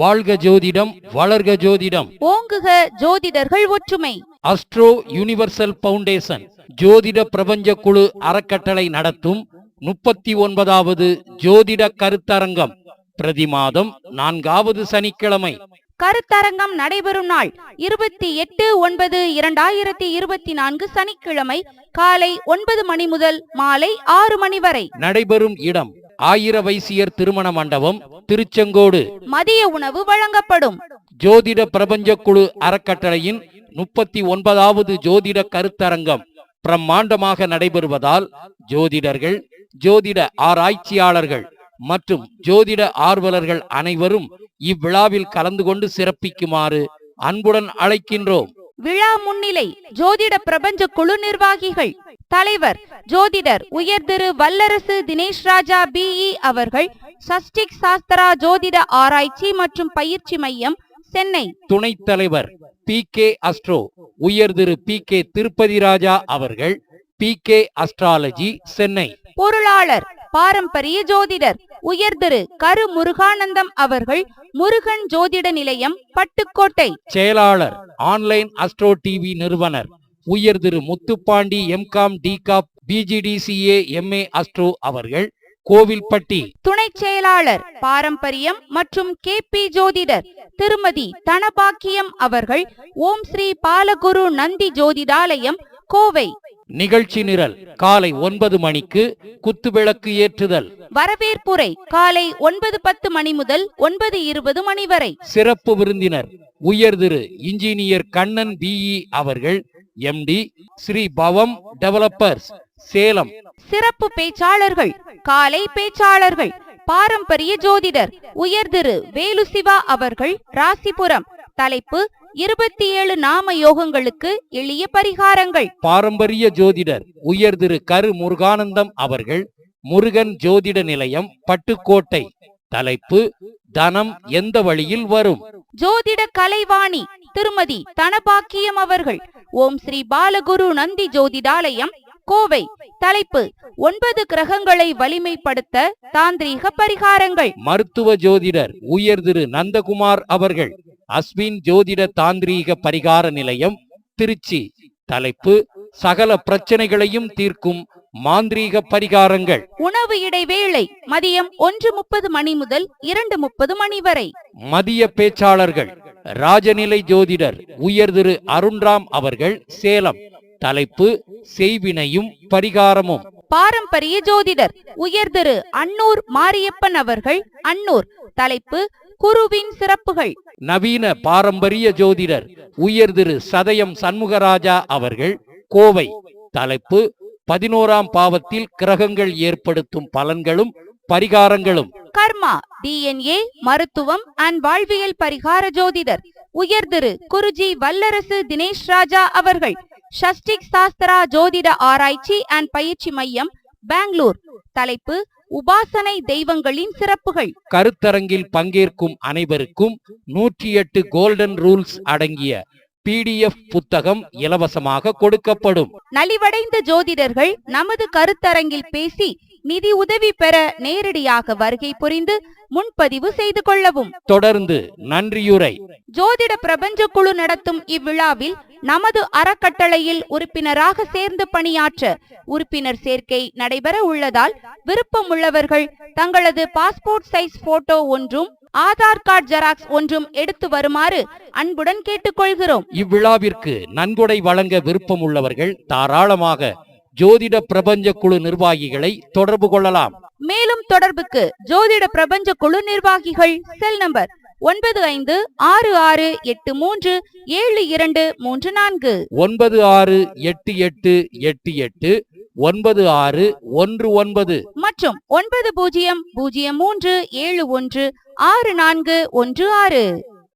வாழ்க ஜோதிடம் வளர்க ஜோதிடம். ஓங்குக ஜோதிடர்கள் ஒற்றுமை. அஸ்ட்ரோ யுனிவர்சல் பவுண்டேஷன் ஜோதிட பிரபஞ்ச குழு அறக்கட்டளை நடத்தும் முப்பத்தி ஒன்பதாவது ஜோதிட கருத்தரங்கம். பிரதி மாதம் நான்காவது சனிக்கிழமை. கருத்தரங்கம் நடைபெறும் நாள் இருபத்தி எட்டு ஒன்பது இரண்டாயிரத்தி இருபத்தி நான்கு சனிக்கிழமை காலை ஒன்பது மணி முதல் மாலை ஆறு மணி வரை. நடைபெறும் இடம் ஆயிர வைசியர் திருமண மண்டபம் திருச்செங்கோடு. மதிய உணவு வழங்கப்படும். ஜோதிட பிரபஞ்ச குழு அறக்கட்டளையின் முப்பத்தி ஒன்பதாவது ஜோதிட கருத்தரங்கம் பிரம்மாண்டமாக நடைபெறுவதால் ஜோதிடர்கள் ஜோதிட ஆராய்ச்சியாளர்கள் மற்றும் ஜோதிட ஆர்வலர்கள் அனைவரும் இவ்விழாவில் கலந்து கொண்டு சிறப்பிக்குமாறு அன்புடன் அழைக்கின்றோம். விழா முன்னிலை ஜோதிட பிரபஞ்ச குழு நிர்வாகிகள் தலைவர் ஜோதிடர் உயர் திரு வல்லரசு தினேஷ் ராஜா பிஇ அவர்கள் சஷ்டிக் சாஸ்திரா ஜோதிட ஆராய்ச்சி மற்றும் பயிற்சி மையம் சென்னை. துணைத் தலைவர் பி. கே. அஸ்ட்ரோ உயர் திரு பி. கே. திருப்பதி ராஜா அவர்கள் பி. கே. அஸ்ட்ராலஜி சென்னை. பொருளாளர் பாரம்பரிய ஜோதிடர் உயர் திரு கரு முருகானந்தம் அவர்கள் முருகன் ஜோதிட நிலையம் பட்டுக்கோட்டை. செயலாளர் ஆன்லைன் அஸ்ட்ரோ டிவி நிறுவனர் உயர் திரு முத்துப்பாண்டி எம்காம் டிகாப் பிஜிடிசிஏ எம்ஏ அஸ்ட்ரோ அவர்கள் கோவில்பட்டி. துணை செயலாளர் பாரம்பரியம் மற்றும் கே பி ஜோதிடர் திருமதி தனபாக்கியம் அவர்கள் ஓம் ஸ்ரீ பாலகுரு நந்தி ஜோதிடாலயம் கோவை. நிகழ்ச்சி நிரல் காலை ஒன்பது மணிக்கு குத்துவிளக்கு ஏற்றுதல். வரவேற்புரை காலை ஒன்பது பத்து மணி முதல் ஒன்பது இருபது மணி வரை. சிறப்பு விருந்தினர் உயர் திரு இன்ஜினியர் கண்ணன் பிஇ அவர்கள் எம்டி ஸ்ரீ பவம் டெவலப்பர்ஸ் சேலம். சிறப்பு பேச்சாளர்கள் காலை பேச்சாளர்கள் பாரம்பரிய ஜோதிடர் உயர் திரு வேலு சிவா அவர்கள் ராசிபுரம். தலைப்பு இருபத்தி ஏழு நாம யோகங்களுக்கு எளிய பரிகாரங்கள். பாரம்பரிய ஜோதிடர் உயர் திரு கரு முருகானந்தம் அவர்கள் முருகன் ஜோதிட நிலையம் பட்டுக்கோட்டை. தலைப்பு தனம் எந்த வழியில் வரும்? ஜோதிட கலைவாணி திருமதி தனபாக்கியம் அவர்கள். ஓம் ஸ்ரீ பாலகுரு நந்தி ஜோதிடாலயம் கோவை. தலைப்பு ஒன்பது கிரகங்களை வலிமைப்படுத்த தாந்திரீக பரிகாரங்கள். மருத்துவ ஜோதிடர் உயர் திரு நந்தகுமார் அவர்கள். அஸ்வின் ஜோதிட தாந்திரீக பரிகார நிலையம் திருச்சி. தலைப்பு சகல பிரச்சனைகளையும் தீர்க்கும் மாந்திரீக பரிகாரங்கள். உணவு இடைவேளை மதியம் ஒன்று முப்பது மணி முதல் இரண்டு முப்பது மணி வரை. மதிய பேச்சாளர்கள் ராஜநிலை ஜோதிடர் உயர் திரு அருண்ராம் அவர்கள் சேலம். தலைப்பு செய்வினையும் பரிகாரமும். பாரம்பரிய ஜோதிடர் உயர் திரு அன்னூர் மாரியப்பன் அவர்கள் அன்னூர். தலைப்பு குருவின் சிறப்புகள். நவீன பாரம்பரிய ஜோதிடர் உயர் திரு சதயம் சண்முகராஜா அவர்கள் கோவை. தலைப்பு பதினோராம் பாவத்தில் கிரகங்கள் ஏற்படுத்தும் பலன்களும் பரிகாரங்களும். கர்மா டிஎன்ஏ மருத்துவம் அண்ட் வாழ்வியல் பரிகார ஜோதிடர். உயர் திரு குருஜி வல்லரசு தினேஷ் ராஜா அவர்கள். ஷஷ்டிக் சாஸ்திரா ஜோதிட ஆராய்ச்சி அண்ட் பயிற்சி மையம் பெங்களூர். தலைப்பு உபாசனை தெய்வங்களின் சிறப்புகள். கருத்தரங்கில் பங்கேற்கும் அனைவருக்கும் நூற்றி எட்டு கோல்டன் ரூல்ஸ் அடங்கிய பிடிஎஃப் புத்தகம் இலவசமாக கொடுக்கப்படும். நலிவடைந்த ஜோதிடர்கள் நமது கருத்தரங்கில் பேசி நிதி உதவி பெற நேரடியாக வருகை புரிந்து முன்பதிவு செய்து கொள்ளவும். தொடர்ந்து நன்றியுரை. ஜோதிட பிரபஞ்ச குழு நடத்தும் இவ்விழாவில் நமது அறக்கட்டளையில் உறுப்பினராக சேர்ந்து பணியாற்ற உறுப்பினர் சேர்க்கை நடைபெற உள்ளதால் விருப்பம் உள்ளவர்கள் தங்களது பாஸ்போர்ட் சைஸ் போட்டோ ஒன்றும் ஆதார் கார்டு ஜெராக்ஸ் ஒன்றும் எடுத்து வருமாறு அன்புடன் கேட்டுக்கொள்கிறோம். இவ்விழாவிற்கு நன்கொடை வழங்க விருப்பம் உள்ளவர்கள் தாராளமாக ஜோதிட பிரபஞ்ச குழு நிர்வாகிகளை தொடர்பு கொள்ளலாம். மேலும் தொடர்புக்கு ஜோதிட பிரபஞ்ச குழு நிர்வாகிகள் செல் நம்பர் ஒன்பது ஐந்து ஆறு ஆறு எட்டு மூன்று ஏழு இரண்டு மூன்று நான்கு. ஒன்பது ஆறு எட்டு எட்டு எட்டு எட்டு ஒன்பது ஆறு ஒன்று ஒன்பது. மற்றும் ஒன்பது பூஜ்ஜியம் பூஜ்ஜியம் மூன்று ஏழு ஒன்று ஆறு நான்கு ஒன்று ஆறு.